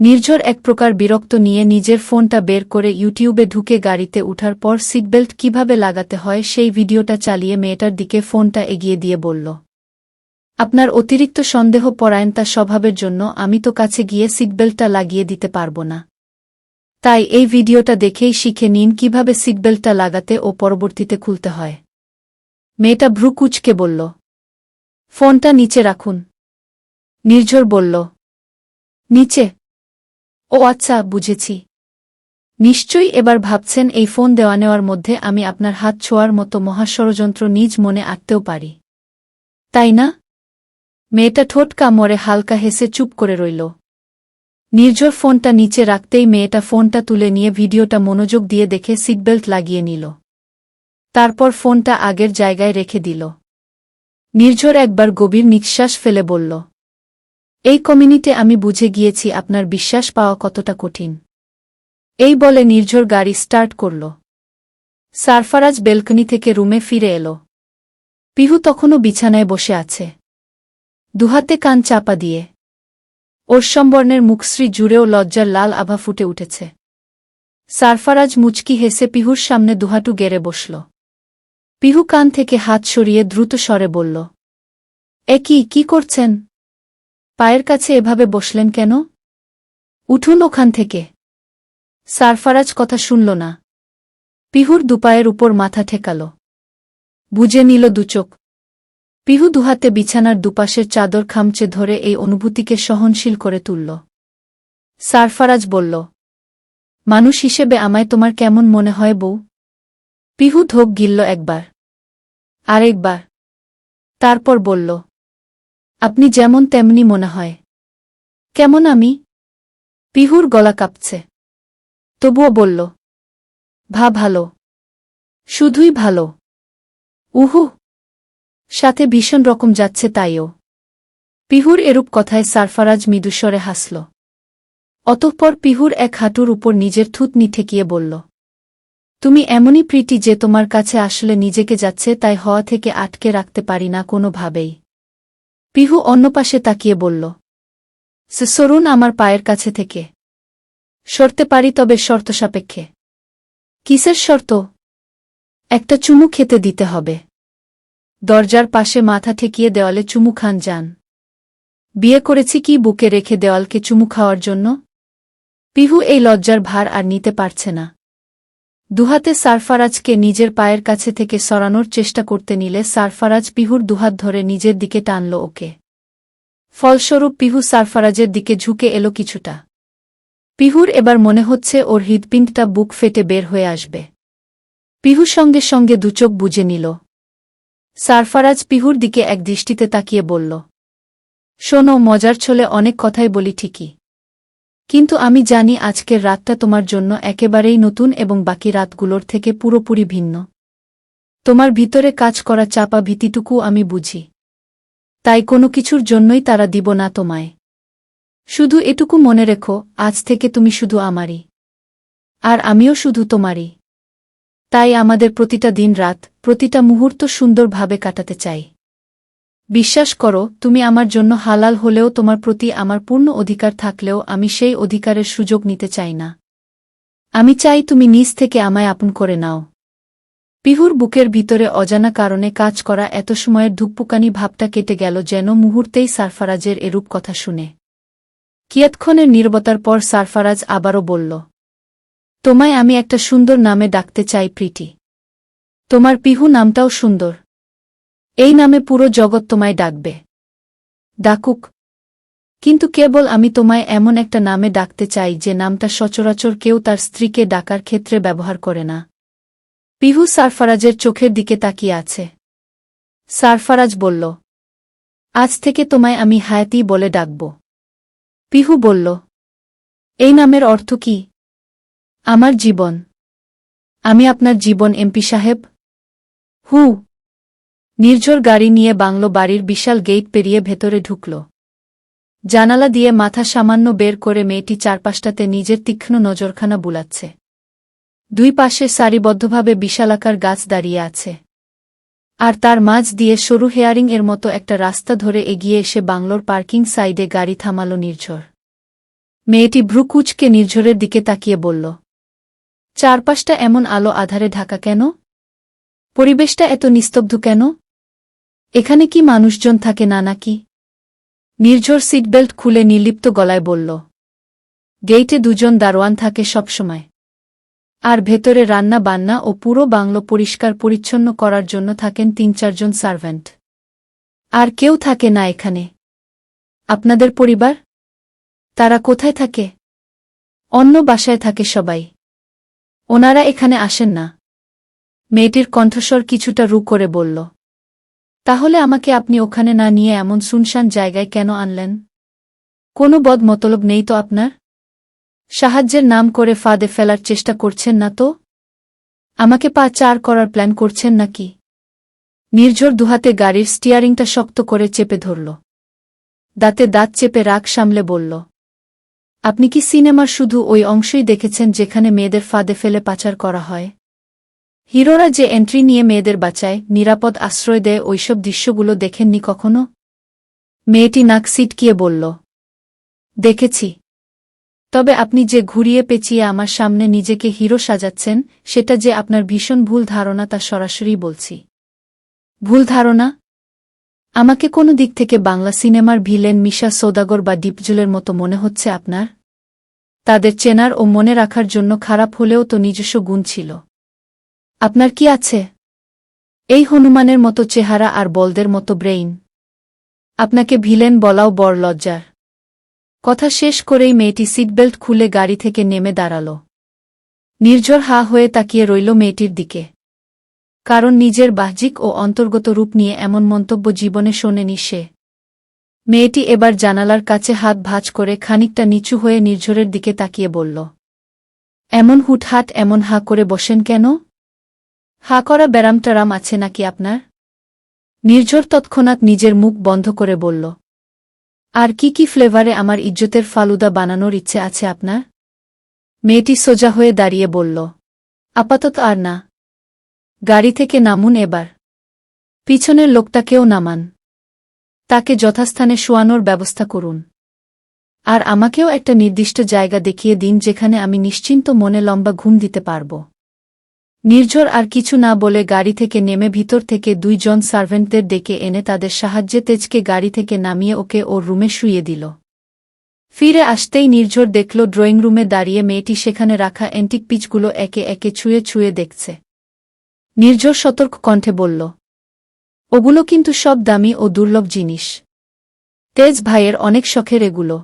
নির্ঝর এক প্রকার বিরক্ত নিয়ে নিজের ফোনটা বের করে ইউটিউবে ঢুকে গাড়িতে উঠার পর সিটবেল্ট কীভাবে লাগাতে হয় সেই ভিডিওটা চালিয়ে মেয়েটার দিকে ফোনটা এগিয়ে দিয়ে বলল, আপনার অতিরিক্ত সন্দেহ পরায়ণতা স্বভাবের জন্য আমি তো কাছে গিয়ে সিটবেল্টটা লাগিয়ে দিতে পারব না। তাই এই ভিডিওটা দেখেই শিখে নিন কীভাবে সিটবেল্টটা লাগাতে ও পরবর্তীতে খুলতে হয় মেয়েটা ভ্রু কুচকে বলল, ফোনটা নিচে রাখুন নির্ঝর বলল, নিচে? ও আচ্ছা বুঝেছি। নিশ্চয়ই এবার ভাবছেন এই ফোন দেওয়া নেওয়ার মধ্যে আমি আপনার হাত ছোঁয়ার মতো মহাষড়যন্ত্র নিজ মনে আঁকতেও পারি। তাই না? মেয়েটা ঠোঁট কামড়ে হালকা হেসে চুপ করে রইল। নির্ঝর ফোনটা নিচে রাখতেই মেয়েটা ফোনটা তুলে নিয়ে ভিডিওটা মনোযোগ দিয়ে দেখে সিটবেল্ট লাগিয়ে নিল। তারপর ফোনটা আগের জায়গায় রেখে দিল। নির্ঝর একবার গভীর নিঃশ্বাস ফেলে বলল এই কমিউনিটে আমি বুঝে গিয়েছি আপনার বিশ্বাস পাওয়া কতটা কঠিন। এই বলে নির্ঝর গাড়ি স্টার্ট করল। সারফারাজ বেলকনি থেকে রুমে ফিরে এলো। পিহু তখনও বিছানায় বসে আছে। দুহাতে কান চাপা দিয়ে। ওর সম্বর্ণের মুখশ্রী জুড়েও লজ্জার লাল আভা ফুটে উঠেছে। সারফারাজ মুচকি হেসে পিহুর সামনে দুহাটু গেড়ে বসল। পিহু কান থেকে হাত সরিয়ে দ্রুত স্বরে বলল, এ কি কি করছেন? পায়ের কাছে এভাবে বসলেন কেন? উঠুন ওখান থেকে। সারফারাজ কথা শুনল না। পিহুর দুপায়ের উপর মাথা ঠেকাল। বুঝে নিল দুচোখ পিহু দুহাতে বিছানার দুপাশের চাদর খামচে ধরে এই অনুভূতিকে সহনশীল করে তুলল। সারফারাজ বলল, মানুষ হিসেবে আমায় তোমার কেমন মনে হয় বউ? পিহু ধোক গিলল একবার। আরেকবার। তারপর বলল আপনি যেমন তেমনি মনে হয়। কেমন আমি? পিহুর গলা কাঁপছে। তবুও বলল, ভা ভালো। শুধুই ভালো। উহু। সাথে ভীষণ রকম যাচ্ছে তাইও। পিহুর এরূপ কথায় সারফারাজ মৃদুস্বরে হাসল। অতঃপর পিহুর এক হাঁটুর উপর নিজের থুতনি ঠেকিয়ে বলল, তুমি এমনই প্রীতি যে তোমার কাছে আসলে নিজেকে যাচ্ছে তাই হওয়া থেকে আটকে রাখতে পারি না কোনোভাবেই। পিহু অন্য পাশে তাকিয়ে বলল সে সরুন আমার পায়ের কাছে থেকে। সরতে পারি তবে শর্ত সাপেক্ষে। কিসের শর্ত? একটা চুমু খেতে দিতে হবে। দরজার পাশে মাথা ঠেকিয়ে দেওয়ালে চুমু খান যান। বিয়ে করেছি কি বুকে রেখে দেওয়ালকে চুমু খাওয়ার জন্য? পিহু এই লজ্জার ভার আর নিতে পারছে না। দুহাতে সারফারাজকে নিজের পায়ের কাছে থেকে সরানোর চেষ্টা করতে নিলে সারফারাজ পিহুর দুহাত ধরে নিজের দিকে টানল ওকে। ফলস্বরূপ পিহু সারফারাজের দিকে ঝুঁকে এলো কিছুটা। পিহুর এবার মনে হচ্ছে ওর হৃদপিণ্ডটা বুক ফেটে বের হয়ে আসবে। পিহু সঙ্গে সঙ্গে দুচোখ বুঝে নিল। সারফারাজ পিহুর দিকে এক দৃষ্টিতে তাকিয়ে বলল, শোনো, মজার ছলে অনেক কথাই বলি ঠিকই। কিন্তু আমি জানি আজকের রাতটা তোমার জন্য একেবারেই নতুন এবং বাকি রাতগুলোর থেকে পুরোপুরি ভিন্ন। তোমার ভিতরে কাজ করা চাপা ভীতিটুকু আমি বুঝি। তাই কোনো কিছুর জন্যই তারা দিব না তোমায়। শুধু এটুকু মনে রেখো, আজ থেকে তুমি শুধু আমারই। আর আমিও শুধু তোমারই। তাই আমাদের প্রতিটা দিন রাত, প্রতিটা মুহূর্ত সুন্দরভাবে কাটাতে চাই। বিশ্বাস করো, তুমি আমার জন্য হালাল হলেও তোমার প্রতি আমার পূর্ণ অধিকার থাকলেও আমি সেই অধিকারের সুযোগ নিতে চাই না। আমি চাই তুমি নিজ থেকে আমায় আপন করে নাও। পিহুর বুকের ভিতরে অজানা কারণে কাজ করা এত সময়ের ধুকপুকানি ভাবটা কেটে গেল যেন মুহূর্তেই সারফারাজের এরূপ কথা শুনে। কিয়ৎক্ষণের নির্বতার পর সারফারাজ আবারও বলল, তোমায় আমি একটা সুন্দর নামে ডাকতে চাই, প্রীতি। তোমার পিহু নামটাও সুন্দর। এই নামে পুরো জগৎ তোমায় ডাকবে। ডাকুক। কিন্তু কেবল আমি তোমায় এমন একটা নামে ডাকতে চাই যে নামটা সচরাচর কেউ তার স্ত্রীকে ডাকার ক্ষেত্রে ব্যবহার করে না। পিহু সারফারাজের চোখের দিকে তাকিয়ে আছে। সারফারাজ বলল, আজ থেকে তোমায় আমি হায়াতি বলে ডাকব। পিহু বলল, এই নামের অর্থ কি? আমার জীবন। আমি আপনার জীবন, এমপি সাহেব? হু। নির্ঝর গাড়ি নিয়ে বাংলো বাড়ির বিশাল গেট পেরিয়ে ভেতরে ঢুকল। জানালা দিয়ে মাথা সামান্য বের করে মেয়েটি চারপাশটাতে নিজের তীক্ষ্ণ নজরখানা বুলাচ্ছে। দুই পাশে সারিবদ্ধভাবে বিশালাকার গাছ দাঁড়িয়ে আছে। আর তার মাঝ দিয়ে সরু হেয়ারিং এর মতো একটা রাস্তা ধরে এগিয়ে এসে বাংলোর পার্কিং সাইডে গাড়ি থামাল নির্ঝর। মেয়েটি ভ্রুকুচকে নির্ঝরের দিকে তাকিয়ে বলল, চারপাশটা এমন আলো আধারে ঢাকা কেন? পরিবেশটা এত নিস্তব্ধ কেন? এখানে কি মানুষজন থাকে না নাকি? নির্ঝর সিটবেল্ট খুলে নির্লিপ্ত গলায় বলল, গেইটে দুজন দারোয়ান থাকে সবসময়। আর ভেতরে রান্না বান্না ও পুরো বাংলো পরিষ্কার পরিচ্ছন্ন করার জন্য থাকেন তিন চারজন সার্ভেন্ট। আর কেউ থাকে না এখানে। আপনাদের পরিবার? তারা কোথায় থাকে? অন্য বাসায় থাকে সবাই। ওনারা এখানে আসেন না। মেয়েটির কণ্ঠস্বর কিছুটা রু করে বলল তাহলে আমাকে আপনি ওখানে না নিয়ে এমন শুনশান জায়গায় কেন আনলেন? কোনো বদ মতলব নেই তো আপনার? সাহায্যের নাম করে ফাঁদে ফেলার চেষ্টা করছেন না তো? আমাকে পা চার করার প্ল্যান করছেন নাকি? নির্ঝর দুহাতে গাড়ির স্টিয়ারিংটা শক্ত করে চেপে ধরল। দাঁতে দাঁত চেপে রাগ সামলে বলল, আপনি কি সিনেমার শুধু ওই অংশই দেখেছেন যেখানে মেয়েদের ফাঁদে ফেলে পাচার করা হয়? হিরোরা যে এন্ট্রি নিয়ে মেয়েদের বাঁচায়, নিরাপদ আশ্রয় দেয়, ওইসব দৃশ্যগুলো দেখেননি কখনো? মেয়েটি নাক সিটকিয়ে বলল, দেখেছি। তবে আপনি যে ঘুরিয়ে পেঁচিয়ে আমার সামনে নিজেকে হিরো সাজাচ্ছেন, সেটা যে আপনার ভীষণ ভুল ধারণা তা সরাসরি বলছি। ভুল ধারণা? আমাকে কোনো দিক থেকে বাংলা সিনেমার ভিলেন মিশা সৌদাগর বা ডিপজুলের মতো মনে হচ্ছে আপনার? তাদের চেনার ও মনে রাখার জন্য খারাপ হলেও তো নিজস্ব গুণ ছিল। আপনার কি আছে? এই হনুমানের মতো চেহারা আর বলদের মতো ব্রেইন। আপনাকে ভিলেন বলাও বড় লজ্জার। কথা শেষ করেই মেয়েটি সিটবেল্ট খুলে গাড়ি থেকে নেমে দাঁড়াল। নির্ঝর হা হয়ে তাকিয়ে রইল মেয়েটির দিকে। কারণ নিজের বাহ্যিক ও অন্তর্গত রূপ নিয়ে এমন মন্তব্য জীবনে শোনেনি সে। মেয়েটি এবার জানালার কাছে হাত ভাঁজ করে খানিকটা নিচু হয়ে নির্ঝরের দিকে তাকিয়ে বলল, এমন হুটহাট এমন হা করে বসেন কেন? হা করা ব্যারামটারাম আছে নাকি আপনার? নির্ঝর তৎক্ষণাৎ নিজের মুখ বন্ধ করে বলল, আর কি কি ফ্লেভারে আমার ইজ্জতের ফালুদা বানানোর ইচ্ছে আছে আপনার? মেয়েটি সোজা হয়ে দাঁড়িয়ে বলল, আপাতত আর না। গাড়ি থেকে নামুন এবার। পিছনের লোকটাকেও নামান। তাকে যথাস্থানে শোয়ানোর ব্যবস্থা করুন। আর আমাকেও একটা নির্দিষ্ট জায়গা দেখিয়ে দিন যেখানে আমি নিশ্চিন্ত মনে লম্বা ঘুম দিতে পারব। নির্ঝর আর কিছু না বলে গাড়ি থেকে নেমে ভিতর থেকে দুইজন সার্ভেন্টদের ডেকে এনে তাদের সাহায্যে তেজকে গাড়ি থেকে নামিয়ে ওকে ওর রুমে শুয়ে দিল। ফিরে আসতেই নির্ঝর দেখল ড্রয়িং রুমে দাঁড়িয়ে মেয়েটি সেখানে রাখা অ্যান্টিক পিচগুলো একে একে ছুঁয়ে ছুঁয়ে দেখছে। নির্ঝর সতর্ক কণ্ঠে বলল, ওগুলো কিন্তু সব দামি ও দুর্লভ জিনিস। তেজ ভাইয়ের অনেক শখের এগুলো।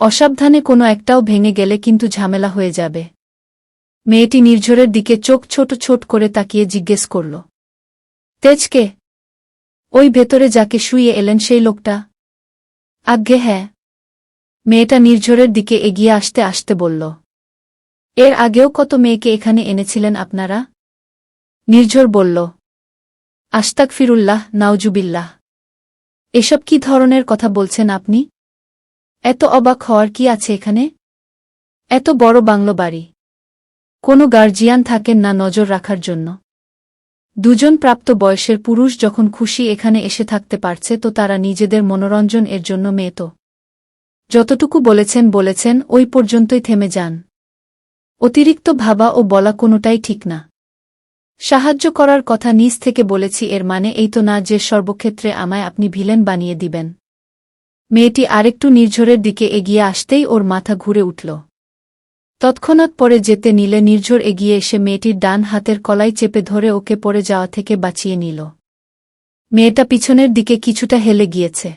অসাবধানে কোনো একটাও ভেঙে গেলে কিন্তু ঝামেলা হয়ে যাবে। মেয়েটি নির্ঝরের দিকে চোখ ছোট ছোট করে তাকিয়ে জিজ্ঞেস করল, তেজকে? ওই ভেতরে যাকে শুইয়ে এলেন সেই লোকটা? আজ্ঞে হ্যাঁ। মেয়েটা নির্ঝরের দিকে এগিয়ে আসতে আসতে বলল, এর আগেও কত মেয়েকে এখানে এনেছিলেন আপনারা? নির্ঝর বলল আস্তাক ফিরুল্লাহ নাওজুবিল্লাহ এসব কি ধরনের কথা বলছেন আপনি? এত অবাক হওয়ার কি আছে এখানে? এত বড় বাংলো বাড়ি। কোনো গার্জিয়ান থাকেন না নজর রাখার জন্য। দুজন প্রাপ্ত বয়সের পুরুষ যখন খুশি এখানে এসে থাকতে পারছে তো তারা নিজেদের মনোরঞ্জন এর জন্য মেয়ে তো। যতটুকু বলেছেন বলেছেন, ওই পর্যন্তই থেমে যান। অতিরিক্ত ভাবা ও বলা কোনোটাই ঠিক না। সাহায্য করার কথা নিজ থেকে বলেছি এর মানে এই তো না যে সর্বক্ষেত্রে আমায় আপনি ভিলেন বানিয়ে দিবেন। মেয়েটি আরেকটু নির্ঝরের দিকে এগিয়ে আসতেই ওর মাথা ঘুরে উঠল। তৎক্ষণাৎ পরে যেতে নিলে নির্ঝর এগিয়ে এসে মেয়েটির ডান হাতের কলাই চেপে ধরে ওকে পড়ে যাওয়া থেকে বাঁচিয়ে নিল। মেয়েটা পিছনের দিকে কিছুটা হেলে গিয়েছে।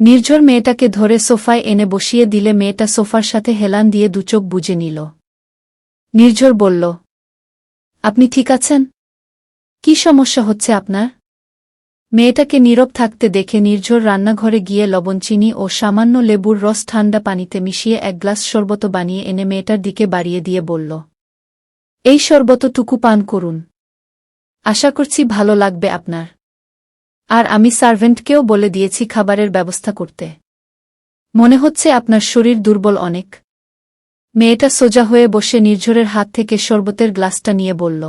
নির্ঝর মেয়েটাকে ধরে সোফায় এনে বসিয়ে দিলে মেয়েটা সোফার সাথে হেলান দিয়ে দুচোখ বুঝে নিল। নির্ঝর বলল, আপনি ঠিক আছেন? কি সমস্যা হচ্ছে আপনার? মেয়েটাকে নীরব থাকতে দেখে নির্ঝর রান্নাঘরে গিয়ে লবণ চিনি ও সামান্য লেবুর রস ঠান্ডা পানিতে মিশিয়ে এক গ্লাস শরবত বানিয়ে এনে মেয়েটার দিকে বাড়িয়ে দিয়ে বলল, এই শরবতটুকু পান করুন। আশা করছি ভালো লাগবে আপনার। আর আমি সার্ভেন্টকেও বলে দিয়েছি খাবারের ব্যবস্থা করতে। মনে হচ্ছে আপনার শরীর দুর্বল অনেক। মেয়েটা সোজা হয়ে বসে নির্ঝরের হাত থেকে শরবতের গ্লাসটা নিয়ে বলল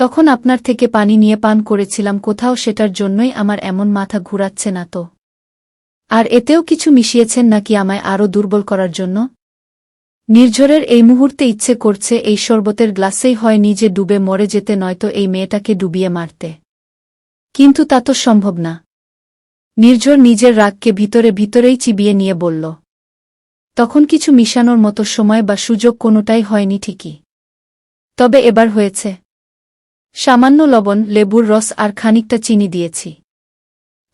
তখন আপনার থেকে পানি নিয়ে পান করেছিলাম, কোথাও সেটার জন্যই আমার এমন মাথা ঘুরাচ্ছে না তো। আর এতেও কিছু মিশিয়েছেন নাকি আমায় আরও দুর্বল করার জন্য? নির্ঝরের এই মুহূর্তে ইচ্ছে করছে, এই শরবতের গ্লাসেই হয় নিজে ডুবে মরে যেতে, নয়তো এই মেয়েটাকে ডুবিয়ে মারতে। কিন্তু তা তো সম্ভব না। নির্ঝর নিজের রাগকে ভিতরে ভিতরেই চিবিয়ে নিয়ে বলল, তখন কিছু মিশানোর মতো সময় বা সুযোগ কোনোটাই হয়নি ঠিকই। তবে এবার হয়েছে। সামান্য লবণ, লেবুর রস আর খানিকটা চিনি দিয়েছি।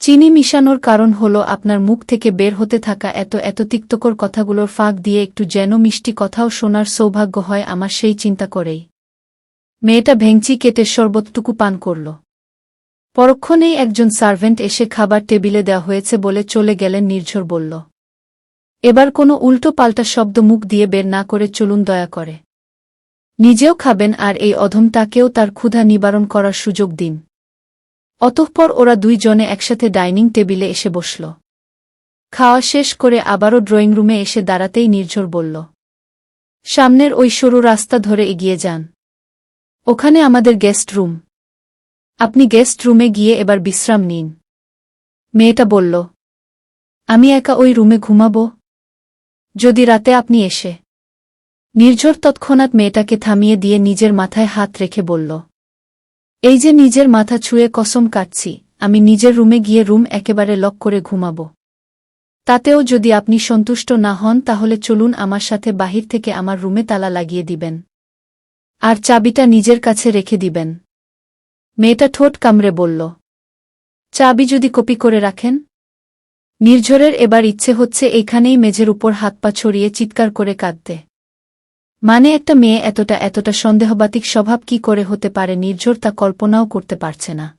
চিনি মিশানোর কারণ হল আপনার মুখ থেকে বের হতে থাকা এত এত তিক্তকর কথাগুলোর ফাঁক দিয়ে একটু যেন মিষ্টি কথাও শোনার সৌভাগ্য হয় আমার সেই চিন্তা করেই। মেয়েটা ভেংচি কেটে শরবতটুকু পান করল। পরক্ষণেই একজন সার্ভেন্ট এসে খাবার টেবিলে দেওয়া হয়েছে বলে চলে গেলেন নির্ঝর বলল। এবার কোনো উল্টো পাল্টা শব্দ মুখ দিয়ে বের না করে চলুন দয়া করে। নিজেও খাবেন আর এই অধমটাকেও তার ক্ষুধা নিবারণ করার সুযোগ দিন। অতঃপর ওরা দুইজনে একসাথে ডাইনিং টেবিলে এসে বসল। খাওয়া শেষ করে আবারও ড্রয়িং রুমে এসে দাঁড়াতেই নির্ঝর বলল, সামনের ওই সরু রাস্তা ধরে এগিয়ে যান। ওখানে আমাদের গেস্ট রুম। আপনি গেস্ট রুমে গিয়ে এবার বিশ্রাম নিন। মেয়েটা বলল, আমি একা ওই রুমে ঘুমাব? যদি রাতে আপনি এসে নির্ঝর তৎক্ষণাৎ মেয়েটাকে থামিয়ে দিয়ে নিজের মাথায় হাত রেখে বলল, এই যে নিজের মাথা ছুঁয়ে কসম কাটছি, আমি নিজের রুমে গিয়ে রুম একেবারে লক করে ঘুমাব। তাতেও যদি আপনি সন্তুষ্ট না হন, তাহলে চলুন আমার সাথে বাহির থেকে আমার রুমে তালা লাগিয়ে দিবেন। আর চাবিটা নিজের কাছে রেখে দিবেন। মেয়েটা ঠোঁট কামড়ে বলল, চাবি যদি কপি করে রাখেন? নির্ঝরের এবার ইচ্ছে হচ্ছে এখানেই মেঝের উপর হাত পা ছড়িয়ে চিৎকার করে কাঁদতে। মানে একটা মেয়ে এতটা এতটা সন্দেহবাতিক স্বভাব কি করে হতে পারে, নির্ঝর তা কল্পনাও করতে পারছে না।